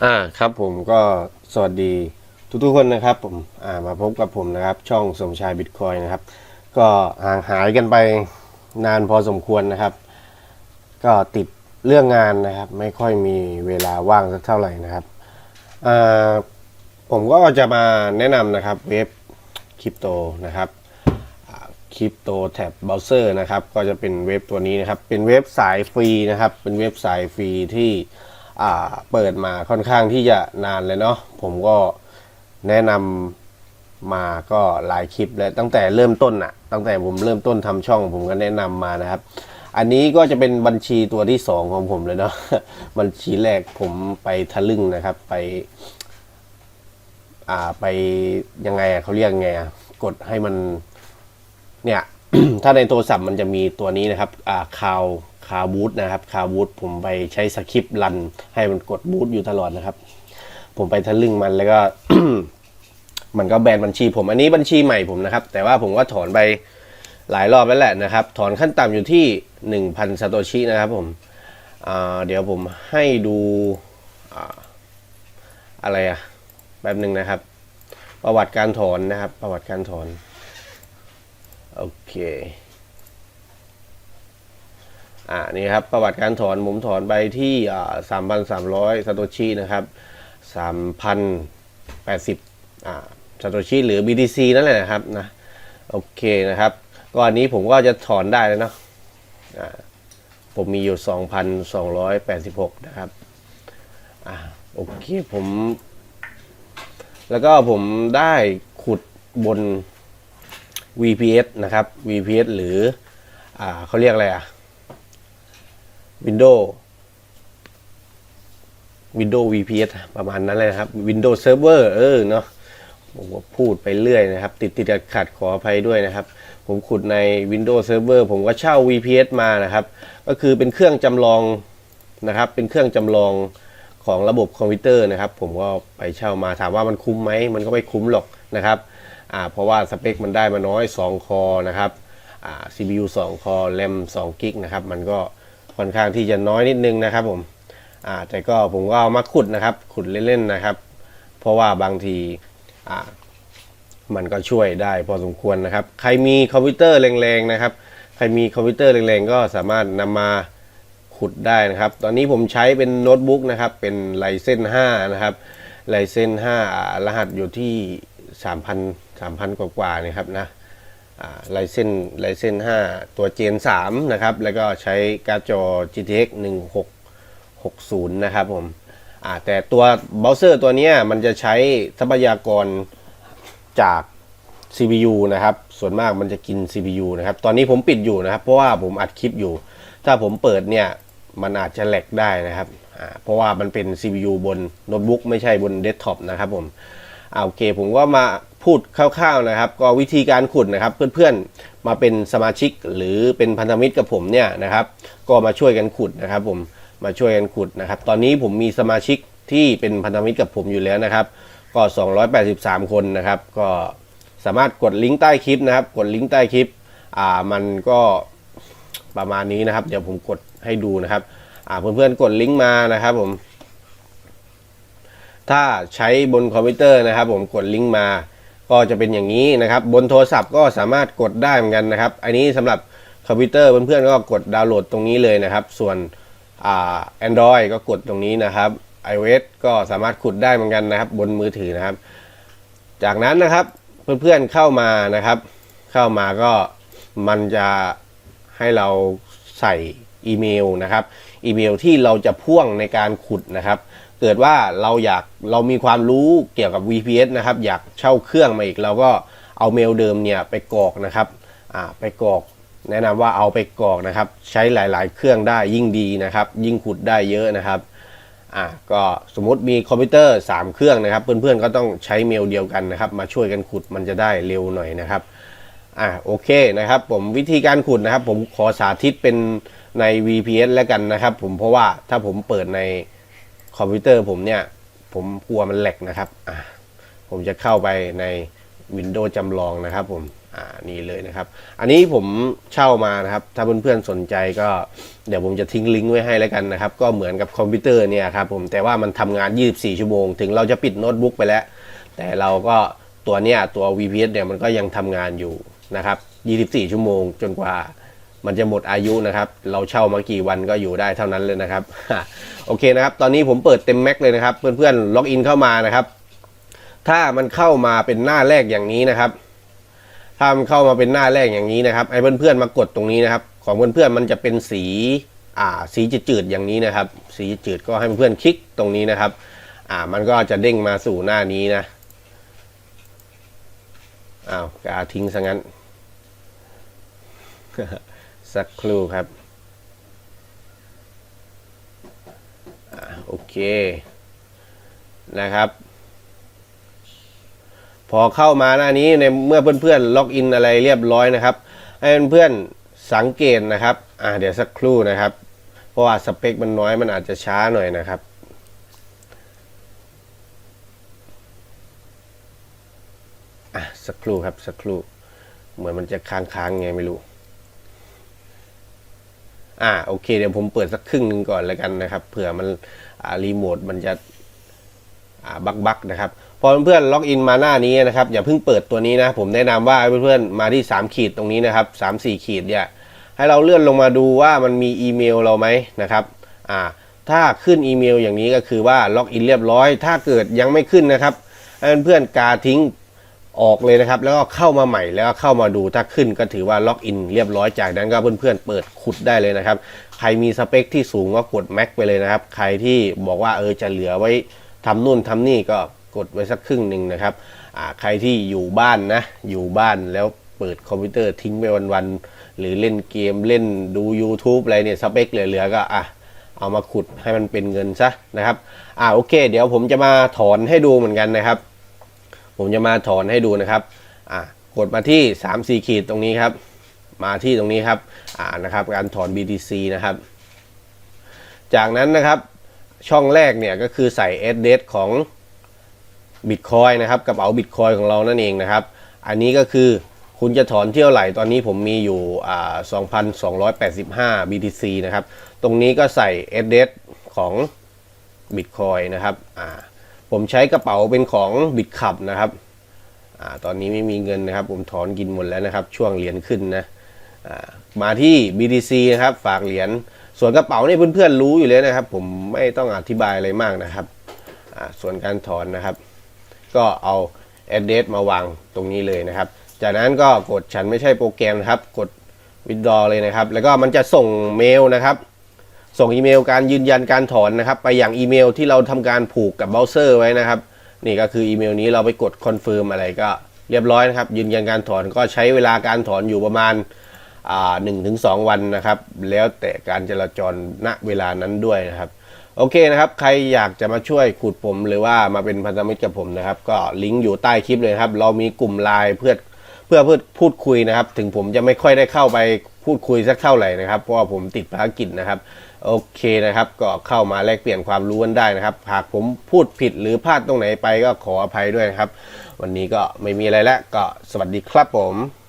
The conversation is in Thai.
อ่าครับผมก็สวัสดีทุกๆคนนะครับผมอ่ามาพบกับผมนะครับ ช่องสมชายบิตคอยนะครับ ก็ห่างหายกันไปนานพอสมควรนะครับ ก็ติดเรื่องงานนะครับ ไม่ค่อยมีเวลาว่างสักเท่าไหร่นะครับอ่าผมก็จะมาแนะนำนะครับเว็บคริปโตนะครับคริปโตแท็บเบราว์เซอร์นะครับ ก็จะเป็นเว็บตัวนี้นะครับ เป็นเว็บสายฟรีนะครับ เป็นเว็บสายฟรีที่ อ่าเปิดมาค่อนข้างที่จะนานเลยเนาะผมก็แนะนำมาก็หลายคลิปแล้วตั้งแต่เริ่มต้นอะตั้งแต่ผมเริ่มต้นทำช่อง ผมก็แนะนำมานะครับ อันนี้ก็จะเป็นบัญชีตัวที่สองของผมเลยเนาะบัญชีแรกผมไปทะลึ่งนะครับ ไป อ่าไปยังไงอะเขาเรียกไงอะกดให้มัน เนี่ย ถ้าในโทรศัพท์มันจะมีตัวนี้นะครับ อ่าคาว คาบูทนะครับคาบูทผมไปใช้สคริปต์รันให้มันกดบูทอยู่ตลอดนะครับ ผมไปทะลึ่งมันแล้วก็ มันก็แบนบัญชี ผมอันนี้บัญชีใหม่ผมนะครับ แต่ว่าผมก็ถอนไปหลายรอบแล้วแหละนะครับ ถอนขั้นต่ำอยู่ที่ 1,000ซาโตชินะครับผมเดี๋ยวผมให้ดูอ่าอะไรอะแป๊บหนึ่งนะครับ ประวัติการถอนนะครับ ประวัติการถอน โอเค อ่านี่ครับประวัติการถอนผมถอนไปที่อ่าสามพันสามร้อยซาโตชินะครับสามพันแปดสิบอ่าซาโตชิหรือ BTC นั่นแหละนะครับนะโอเคนะครับก็อันนี้ผมก็จะถอนได้แล้วเนาะอ่าผมมีอยู่ 2,286 นะครับ อ่าโอเค ผม แล้วก็ผมได้ขุดบน VPS นะครับ VPS หรือ อ่าเขาเรียกอะไรอะ Windows Windows VPS ประมาณนั้นเลยนะครับ Windows Server เออเนาะผมก็พูดไปเรื่อยนะครับ ติดติดขัดขัดๆขออภัยด้วยนะครับ ผมขุดใน Windows Server ผมก็เช่า VPS มานะครับ ก็คือเป็นเครื่องจำลองนะครับ เป็นเครื่องจำลองของระบบคอมพิวเตอร์นะครับ ผมก็ไปเช่ามาถามว่ามันคุ้มไหมมันก็ไม่คุ้มหรอกนะครับอ่าเพราะว่าสเปคมันได้มาน้อย 2 คอนะครับอ่า CPU 2 คอ RAM 2 กิกนะครับ มันก็ ค่อนข้างที่จะน้อยนิดนึงนะครับผมอ่าแต่ก็ผมก็เอามาขุดนะครับ ขุดเล่นๆนะครับ เพราะว่าบางทีอ่ามันก็ช่วยได้พอสมควรนะครับ ใครมีคอมพิวเตอร์แรงๆนะครับ ใครมีคอมพิวเตอร์แรงๆก็สามารถนำมาขุดได้นะครับ ตอนนี้ผมใช้เป็นโน้ตบุ๊กนะครับ เป็นไลเซน5นะครับไลเซน5รหัสอยู่ที่ 3,000 3,000 กว่าๆนะครับนะ ไลเซนไลเซน5ตัวเจน3นะครับ แล้วก็ใช้การ์ดจอ GTX 1660 นะครับผมแต่ตัวเบราว์เซอร์ตัวนี้มันจะใช้ทรัพยากรจาก CPU นะครับ ส่วนมากมันจะกิน CPU นะครับ ตอนนี้ผมปิดอยู่นะครับ เพราะว่าผมอัดคลิปอยู่ ถ้าผมเปิดเนี่ย มันอาจจะแหลกได้นะครับ เพราะว่ามันเป็น CPU บนโน้ตบุ๊กไม่ใช่บนเดสก์ท็อปนะครับผมอ่าโอเคผมก็มา พูดคร่าวๆนะครับ ก็วิธีการขุดนะครับ เพื่อนๆมาเป็นสมาชิกหรือเป็นพันธมิตรกับผมเนี่ยนะครับ ก็มาช่วยกันขุดนะครับ ผมมาช่วยกันขุดนะครับ ตอนนี้ผมมีสมาชิกที่เป็นพันธมิตรกับผมอยู่แล้วนะครับ ก็ 283 คนนะครับ ก็สามารถกดลิงก์ใต้คลิปนะครับ กดลิงก์ใต้คลิปอ่ามันก็ประมาณนี้นะครับ เดี๋ยวผมกดให้ดูนะครับอ่าเพื่อนๆกดลิงก์มานะครับผมถ้าใช้บนคอมพิวเตอร์นะครับ ผมกดลิงก์มา ก็จะเป็นอย่างนี้นะครับ บนโทรศัพท์ก็สามารถกดได้เหมือนกันนะครับ อันนี้สำหรับคอมพิวเตอร์เพื่อนๆก็กดดาวน์โหลดตรงนี้เลยนะครับ ส่วนอ่า Android ก็กดตรงนี้นะครับ iOS ก็สามารถขุดได้เหมือนกันนะครับ บนมือถือนะครับ จากนั้นนะครับเพื่อนๆเข้ามานะครับ เข้ามาก็มันจะให้เราใส่อีเมลนะครับ อีเมลที่เราจะพ่วงในการขุดนะครับ เกิดว่าเราอยากเรามีความรู้เกี่ยวกับ VPS นะครับ อยากเช่าเครื่องมาอีก เราก็เอาเมลเดิมเนี่ยไปกรอกนะครับอ่าไปกรอก แนะนำว่าเอาไปกรอกนะครับ ใช้หลาย ๆ เครื่องได้ยิ่งดีนะครับ ยิ่งขุดได้เยอะนะครับอะก็สมมติมีคอมพิวเตอร์ 3 เครื่องนะครับ เพื่อนๆก็ต้องใช้เมลเดียวกันนะครับ มาช่วยกันขุดมันจะได้เร็วหน่อยนะครับอะโอเคนะครับ ผมวิธีการขุดนะครับ ผมขอสาธิตเป็นใน VPS แล้วกันนะครับ ผมเพราะว่าถ้าผมเปิดใน คอมพิวเตอร์ผมเนี่ยผมกลัวมันแหลกนะครับผมจะเข้าไปใน Windows จำลองนะครับผมอ่านี่เลยนะครับ อันนี้ผมเช่ามานะครับ ถ้าเพื่อนๆสนใจก็เดี๋ยวผมจะทิ้งลิงก์ไว้ให้แล้วกันนะครับ ก็เหมือนกับคอมพิวเตอร์เนี่ยครับผมแต่ว่ามันทำงาน 24 ชั่วโมง ถึงเราจะปิดโน้ตบุ๊กไปแล้ว แต่เราก็ตัวเนี้ยตัว VPS เนี่ยมันก็ยังทำงานอยู่นะครับ 24 ชั่วโมงจนกว่า มันจะหมดอายุนะครับ เราเช่ามากี่วันก็อยู่ได้เท่านั้นเลยนะครับ โอเคนะครับ ตอนนี้ผมเปิดเต็มแม็กเลยนะครับ เพื่อนๆล็อกอินเข้ามานะครับ ถ้ามันเข้ามาเป็นหน้าแรกอย่างนี้นะครับ ถ้ามันเข้ามาเป็นหน้าแรกอย่างนี้นะครับให้เพื่อนๆมากดตรงนี้นะครับ ของเพื่อนๆมันจะเป็นสีอ่าสีจืดๆอย่างนี้นะครับ สีจืดก็ให้เพื่อนๆคลิกตรงนี้นะครับ อ่ามันก็จะเด้งมาสู่หน้านี้นะอ้าวกาทิ้งซะงั้น สักครู่ครับอโอเคนะครับ พอเข้ามาหน้านี้ในเมื่อเพื่อนๆล็อกอินอะไรเรียบร้อยนะครับ ให้เพื่อนๆสังเกตนะครับอ่าเดี๋ยวสักครู่นะครับ เพราะว่าสเปคมันน้อยมันอาจจะช้าหน่อยนะครับอะสักครู่ครับสักครู่ เหมือนมันจะค้างๆไงไม่รู้ อ่าโอเคเดี๋ยวผมเปิดสักครึ่งหนึ่งก่อนแล้วกันนะครับ เผื่อมันรีโมทมันจะบักบักนะครับ พอเพื่อนๆล็อกอินมาหน้านี้นะครับ อย่าเพิ่งเปิดตัวนี้นะ ผมแนะนำว่าเพื่อนๆมาที่ 3 ขีดตรงนี้นะครับ3 4 ขีดเนี่ยให้เราเลื่อนลงมาดูว่ามันมีอีเมลเราไหมนะครับอ่าถ้าขึ้นอีเมลอย่างนี้ก็คือว่าล็อกอินเรียบร้อย ถ้าเกิดยังไม่ขึ้นนะครับเพื่อนๆกาทิ้ง ออกเลยนะครับ แล้วก็เข้ามาใหม่แล้วก็เข้ามาดูถ้าขึ้นก็ถือว่าล็อกอินเรียบร้อยจากนั้นก็เพื่อนๆเปิดขุดได้เลยนะครับ ใครมีสเปคที่สูงก็กดแม็กไปเลยนะครับ ใครที่บอกว่าเออจะเหลือไว้ทำนู่นทำนี่ก็กดไว้สักครึ่งหนึ่งนะครับใครที่อยู่บ้านนะ อยู่บ้านแล้วเปิดคอมพิวเตอร์ทิ้งไปวันๆหรือเล่นเกมเล่นดู YouTube อะไรเนี่ยสเปคเหลือๆก็อะเอามาขุดให้มันเป็นเงินซะนะครับ อ่าโอเค เดี๋ยวผมจะมาถอนให้ดูเหมือนกันนะครับ ผมจะมาถอนให้ดูนะครับอ่ากดมาที่3 4ขีดตรงนี้ครับ มาที่ตรงนี้ครับอ่านะครับการถอน BTC นะครับ จากนั้นนะครับช่องแรกเนี่ยก็คือใส่ address ของ Bitcoin นะครับกระเป๋า Bitcoin ของเรานั่นเองนะครับ อันนี้ก็คือคุณจะถอนเที่ยวไหร่ตอนนี้ผมมีอยู่อ่า2,285 BTC นะครับ ตรงนี้ก็ใส่ address ของ Bitcoin นะครับอ่า ผมใช้กระเป๋าเป็นของบิตขับนะครับอตอนนี้ไม่มีเงินนะครับ ผมถอนกินหมดแล้วนะครับ ช่วงเหรียญขึ้นนะมาที่ BTC นะครับฝากเหรียญส่วนกระเป๋านี่เพื่อนๆรู้อยู่แล้วนะครับ ผมไม่ต้องอธิบายอะไรมากนะครับส่วนการถอนนะครับ ก็เอา address มาวางตรงนี้เลยนะครับ จากนั้นก็กดฉันไม่ใช่โปรแกรมนะครับ กด withdraw เลยนะครับ แล้วก็มันจะส่งเมลนะครับ ส่งอีเมลการยืนยันการถอนนะครับ ไปอย่างอีเมลที่เราทำการผูกกับเบราว์เซอร์ไว้นะครับ นี่ก็คืออีเมลนี้เราไปกดคอนเฟิร์มอะไรก็เรียบร้อยนะครับ ยืนยันการถอนก็ใช้เวลาการถอนอยู่ประมาณหนึ่งถึงสองวันนะครับ แล้วแต่การจราจรณเวลานั้นด้วยนะครับ โอเคนะครับ ใครอยากจะมาช่วยขุดผมหรือว่ามาเป็นพันธมิตรกับผมนะครับ ก็ลิงก์อยู่ใต้คลิปเลยครับ เรามีกลุ่มไลน์เพื่อเพื่อเพื่อพูดคุยนะครับ ถึงผมจะไม่ค่อยได้เข้าไป พูดคุยสักเท่าไหร่นะครับ เพราะว่าผมติดภารกิจนะครับ โอเคนะครับ ก็เข้ามาแลกเปลี่ยนความรู้กันได้นะครับ หากผมพูดผิดหรือพลาดตรงไหนไปก็ขออภัยด้วยนะครับ วันนี้ก็ไม่มีอะไรแล้วก็สวัสดีครับผม